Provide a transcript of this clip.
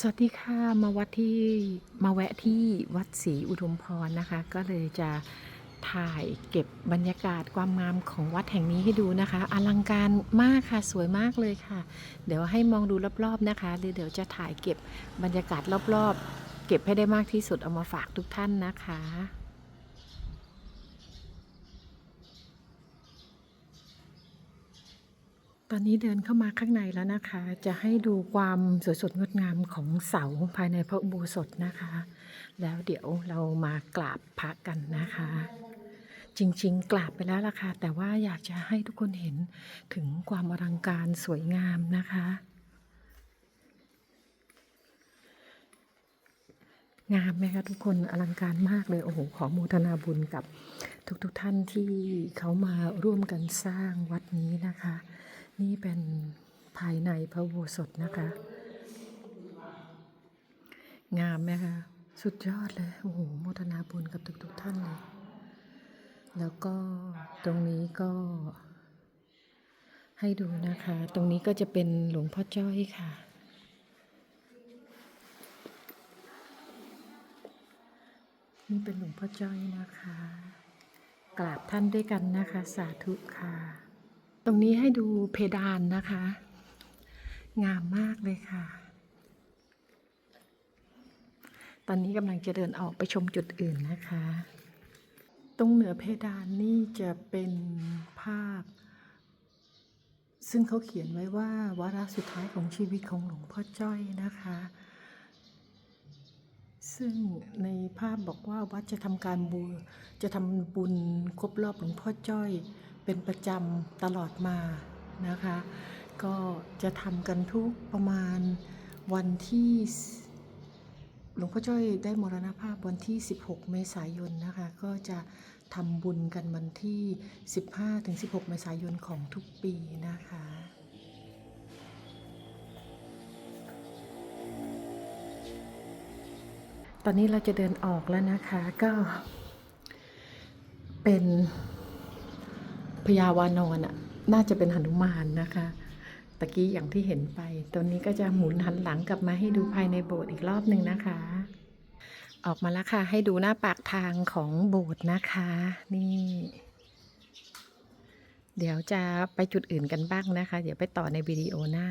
สวัสดีค่ะมาวัดที่มาแวะที่วัดศรีอุทุมพรนะคะ ก็เลยจะถ่ายเก็บบรรยากาศความงามของวัดแห่งนี้ให้ดูนะคะ อลังการมากค่ะสวยมากเลยค่ะ เดี๋ยวให้มองดูรอบๆนะคะเดี๋ยวจะถ่ายเก็บบรรยากาศรอบๆ เก็บให้ได้มากที่สุดเอามาฝากทุกท่านนะคะ ตอนนี้เดินเข้ามาข้างในแล้วนะคะ จะให้ดูความสวยสดงดงามของเสาภายในพระอุโบสถนะคะ แล้วเดี๋ยวเรามากราบพระกันนะคะ จริงๆ กราบไปแล้วล่ะค่ะ แต่ว่าอยากจะให้ทุกคนเห็นถึงความอลังการสวยงามนะคะ งามไหมคะทุกคนอลังการมากเลย โอ้โห ขอโมทนาบุญกับทุกๆทท่านที่เขามาร่วมกันสร้างวัดนี้นะคะ นี่เป็นภายในพระโบสถนะคะ งามไหมคะสุดยอดเลย โอ้โหโมทนาบุญกับทุกๆทท่านเลย แล้วก็ตรงนี้ก็ให้ดูนะคะ ตรงนี้ก็จะเป็นหลวงพ่อจ้อยค่ะ นี่เป็นหลวงพ่อจ้อยนะคะ กราบท่านด้วยกันนะคะ สาธุค่ะ รงนี้ให้ดูเพดานนะคะ งามมากเลยค่ะ ตอนนี้กำลังจะเดินออกไปชมจุดอื่นนะคะ ตรงเหนือเพดานนี่จะเป็นภาพ ซึ่งเขาเขียนไว้ว่าวาระสุดท้ายของชีวิตของหลวงพ่อจ้อยนะคะซึ่งในภาพบอกว่าวัดจะทำการบูจะทำบุญครบรอบหลวงพ่อจ้อย เป็นประจำตลอดมานะคะ ก็จะทำกันทุกประมาณวันที่หลวงพ่อจ้อยได้มรณภาพวันที่ 16 เมษายนนะคะ ก็จะทำบุญกันวันที่ 15-16 เมษายนของทุกปีนะคะตอนนี้เราจะเดินออกแล้วนะคะก็เป็น พญาวานอนอะ น่าจะเป็นหนุมานนะคะตะกี้อย่างที่เห็นไป ตัวนี้ก็จะหมุนหันหลังกลับมาให้ดูภายในโบสถ์อีกรอบหนึ่งนะคะ ออกมาแล้วค่ะ ให้ดูหน้าปากทางของโบสถ์นะคะ นี่ เดี๋ยวจะไปจุดอื่นกันบ้างนะคะ เดี๋ยวไปต่อในวิดีโอหน้า